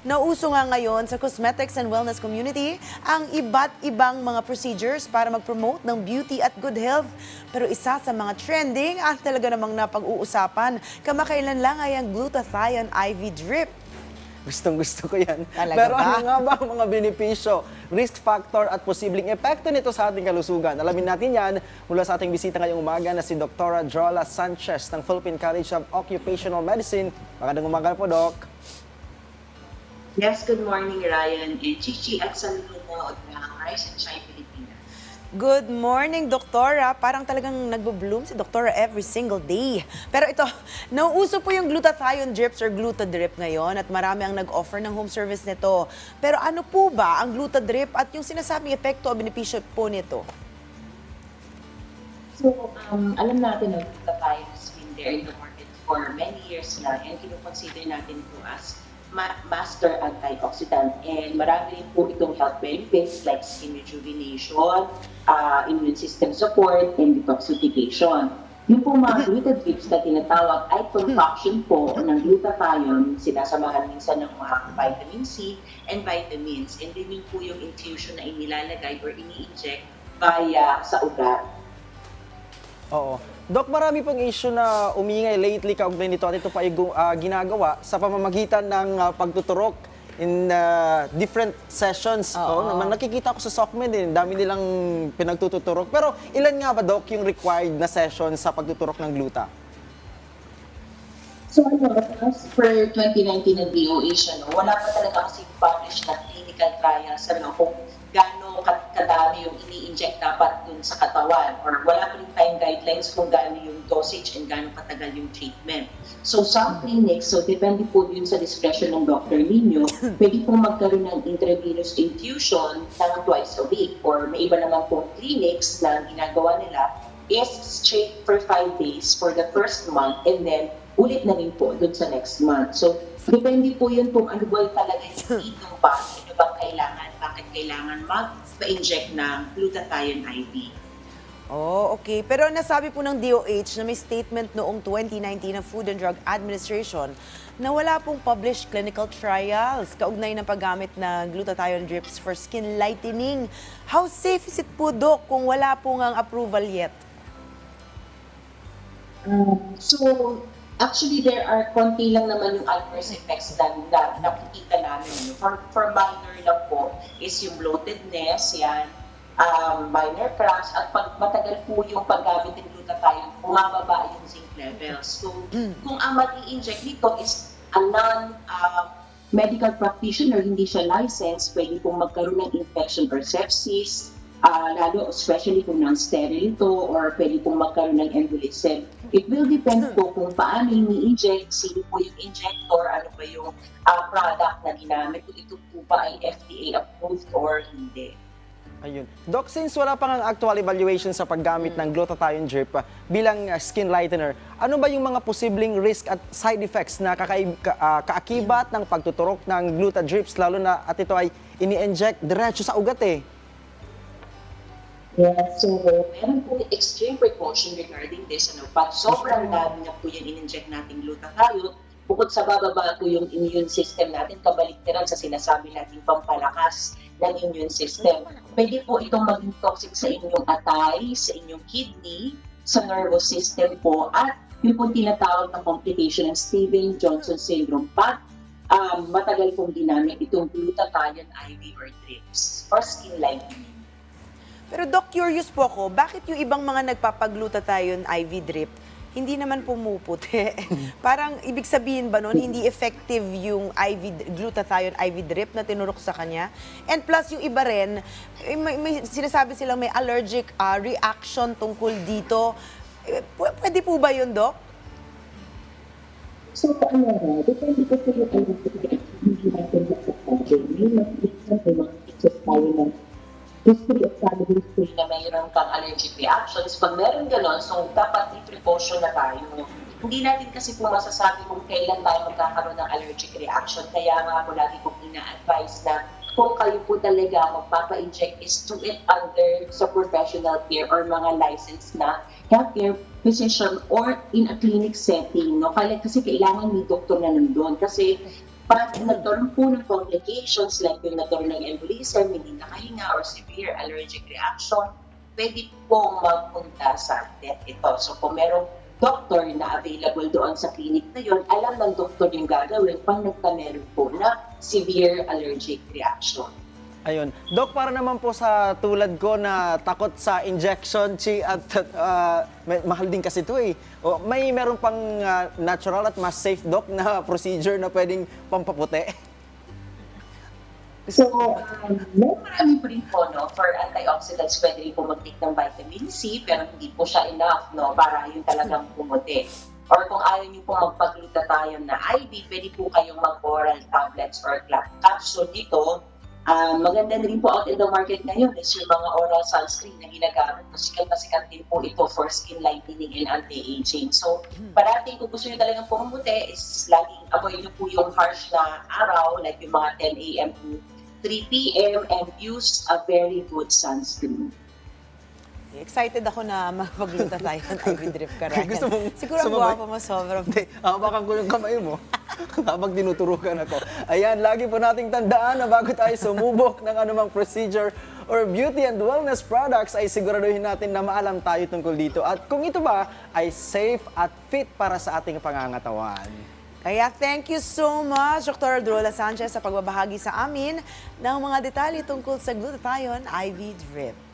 Nauso nga ngayon sa cosmetics and wellness community ang iba't ibang mga procedures para mag-promote ng beauty at good health. Pero isa sa mga trending at talaga namang napag-uusapan, kamakailan lang ay ang glutathione IV drip. Gustong gusto ko yan. Talaga Pero ba? ano nga ba ang mga benepisyo, risk factor at posibleng epekto nito sa ating kalusugan? Alamin natin yan mula sa ating bisita ngayong umaga na si Dr. Jola Sanchez ng Philippine College of Occupational Medicine. Magandang umaga po, Doc. Yes, good morning, Ryan and Chichi at saludo ng Rise and Shine Pilipinas. Good morning, Doktora. Parang talagang nagbo-bloom si Doktora every single day. Pero ito, nauuso po yung glutathione drips or glutadrip ngayon at marami ang nag-offer ng home service nito. Pero ano po ba ang glutadrip at yung sinasabing epekto o benepisyo po nito? So, um, alam natin na glutathione has been there in the market for many years na and kinukonsider natin ito as master antioxidant. And marami rin po itong health benefits like skin rejuvenation, uh, immune system support, and detoxification. Yung po mga glutadrips na tinatawag ay concoction po ng glutathione, sinasamahan minsan ng mga vitamin C and vitamins. And then yun po yung infusion na inilalagay or ini-inject via sa ugat. Oo. Doc, marami pong issue na umingay lately kaugnay nito at ito pa gu- ah, ginagawa sa pamamagitan ng ah, pagtuturok in ah, different sessions. Oo. naman nakikita ko sa SOCMED din, dami nilang pinagtututurok. Pero ilan nga ba, Doc, yung required na session sa pagtuturok ng gluta? So ano, as per 2019 ng DOH, ano, wala pa talaga kasi published na clinical trials ano, kung gaano ka- kadami yung ini-inject dapat dun sa katawan or wala pa rin tayong guidelines kung gaano yung dosage and gaano katagal yung treatment. So some clinics, so depende po yun sa discretion ng doctor ninyo, pwede po magkaroon ng intravenous infusion ng twice a week or may iba naman po clinics na ginagawa nila is straight for five days for the first month and then ulit na rin po dun sa next month. So, depende po yun kung ano ba talaga yung need ng body, ano bang kailangan, bakit kailangan mag-inject ng glutathione IV. Oh, okay. Pero nasabi po ng DOH na may statement noong 2019 ng Food and Drug Administration na wala pong published clinical trials kaugnay ng paggamit ng glutathione drips for skin lightening. How safe is it po, Doc, kung wala pong ang approval yet? Um, so, actually, there are konti lang naman yung adverse effects na, na nakikita namin. For, for minor lang po is yung bloatedness, yan, um, minor cracks, at pag matagal po yung paggamit ng glutathione, bumababa yung zinc levels. So, kung ang mag-i-inject nito is a non- uh, medical practitioner, hindi siya licensed, pwede pong magkaroon ng infection or sepsis, Ah, lalo especially kung non-sterile ito or pwede pong magkaroon ng embolism. It will depend po kung paano ini-inject, sino po yung injector, ano ba yung ah, product na ginamit, kung ito po ba ay FDA approved or hindi. Ayun. Doc, since wala pang ang actual evaluation sa paggamit ng glutathione drip ah, bilang skin lightener, ano ba yung mga posibleng risk at side effects na kakaib- ka- kaakibat ng pagtuturok ng gluta drips lalo na at ito ay ini-inject diretso sa ugat eh? Yeah, so meron po extreme precaution regarding this. Ano, pag sobrang dami na po yung in-inject nating glutathione, bukod sa bababa po yung immune system natin, kabaliktaran sa sinasabi nating pampalakas ng immune system. Pwede po itong maging toxic sa inyong atay, sa inyong kidney, sa nervous system po, at yung po tinatawag na complication ng Steven-Johnson syndrome pag um, matagal pong ginamit itong glutathione IV or drips or skin lightening. Pero Doc, curious po ako, bakit yung ibang mga nagpapaglutathione IV drip, hindi naman pumuputi? Parang ibig sabihin ba nun, hindi effective yung IV, glutathione IV drip na tinurok sa kanya? And plus, yung iba rin, eh, may, may sinasabi silang may allergic ah, reaction tungkol dito. Eh, pu- pwede po ba yun, Doc? So, ano na, depende ko sa yung ano, hindi natin masasabi. May mga mga cases tayo ng history of family history na mayroon kang allergic reactions. Pag meron gano'n, so dapat may precaution na tayo. Hindi natin kasi po masasabi kung kailan tayo magkakaroon ng allergic reaction. Kaya nga ako lagi kong ina-advise na kung kayo po talaga magpapa-inject is do it under sa professional care or mga licensed na healthcare physician or in a clinic setting. No? Kasi kailangan may doktor na nandun. Kasi Pag nagkaroon po ng complications like yung nagkaroon ng embolism, hindi nakahinga or severe allergic reaction, pwede po magpunta sa DET ito. So kung merong doctor na available doon sa clinic na yun, alam ng doctor yung gagawin pag nagkameron po na severe allergic reaction. Ayun. Dok, para naman po sa tulad ko na takot sa injection, chi, at ah, may- mahal din kasi ito eh. O, may meron pang ah, natural at mas safe, Dok, na procedure na pwedeng pampaputi. So, um, may marami po rin po, no, for antioxidants, pwede rin po ng vitamin C, pero hindi po siya enough, no, para yung talagang pumuti. Or kung ayaw niyo po magpag-glutathione na IV, pwede po kayong mag-oral tablets or capsule dito. Um, maganda na rin po out in the market ngayon is yung mga oral sunscreen na ginagamit. So, sikat na sikat din po ito for skin lightening and anti-aging. So, parating kung gusto niyo talagang pumuti is laging avoid niyo po yung harsh na araw like yung mga 10 a.m. to 3 p.m. and use a very good sunscreen. Excited ako na magpagluta tayo ng IV drip ka Ryan. Gusto mong Siguro ang gwapo mo sobrang. Hindi, hawakan ko yung kamay mo habang tinuturukan ako. Ayan, lagi po nating tandaan na bago tayo sumubok ng anumang procedure or beauty and wellness products ay siguraduhin natin na maalam tayo tungkol dito at kung ito ba ay safe at fit para sa ating pangangatawan. Kaya thank you so much, Dr. Drola Sanchez, sa pagbabahagi sa amin ng mga detalye tungkol sa glutathione IV drip.